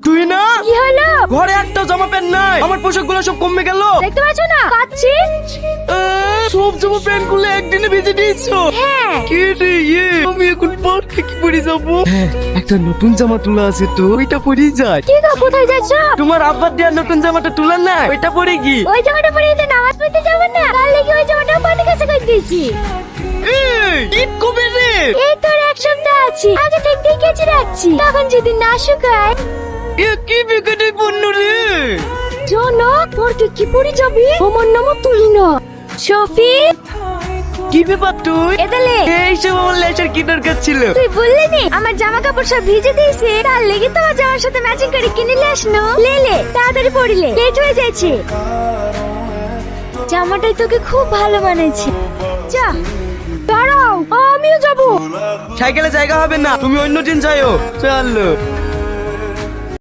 তুই না? কি হলো ঘরে একটা জামা প্যান্ট নাই। আমার পোশাকগুলো সব কমে গেল। দেখতে পাচ্ছ না? পাচ্ছি আহ, সব জামা প্যান্টগুলো একদিনে ভেজে দিয়েছ। হ্যাঁ। কে রে ইয়ে? আমি এখন পার্কে কি পরে যাব। হ্যাঁ একটা নতুন জামা তোলা আছে তো ওইটা পরেই যায় কি গো কোথায় যাচ্ছ? তোমার আব্বার দেওয়ার নতুন জামাটা তোলা না ওইটা পরে কি ওই জামাটা পরে তো নামাজ পড়তে যাব না? কাল লেগে ওই জামাটা পানি কাছে করে দিয়েছি। এই, ঈদ কবে রে? এই তোর এক সপ্তাহ আছে। আগে থেকে কেচে রাখছি। তখন যদি না শুকায় তোর কি পরে যাবি? আমার নাম তুলি না। শফি কি ব্যাপার তুই? এদালে এইসব আমার লেসার কি দরকার ছিল। তুই বললি নি আমার জামা কাপড় সব ভিজে দিয়েছে। তার লেগে তোমার জামার সাথে ম্যাচিং করে কিনে আসনো লে লে তাড়াতাড়ি পড়িলে লেট হয়ে যাচ্ছে। জামাটাই তোকে খুব ভালো মানেছে যা দাঁড়াও। আমিও যাব। সাইকেলে জায়গা হবে না। তুমি অন্য দিন যাইও। চলো।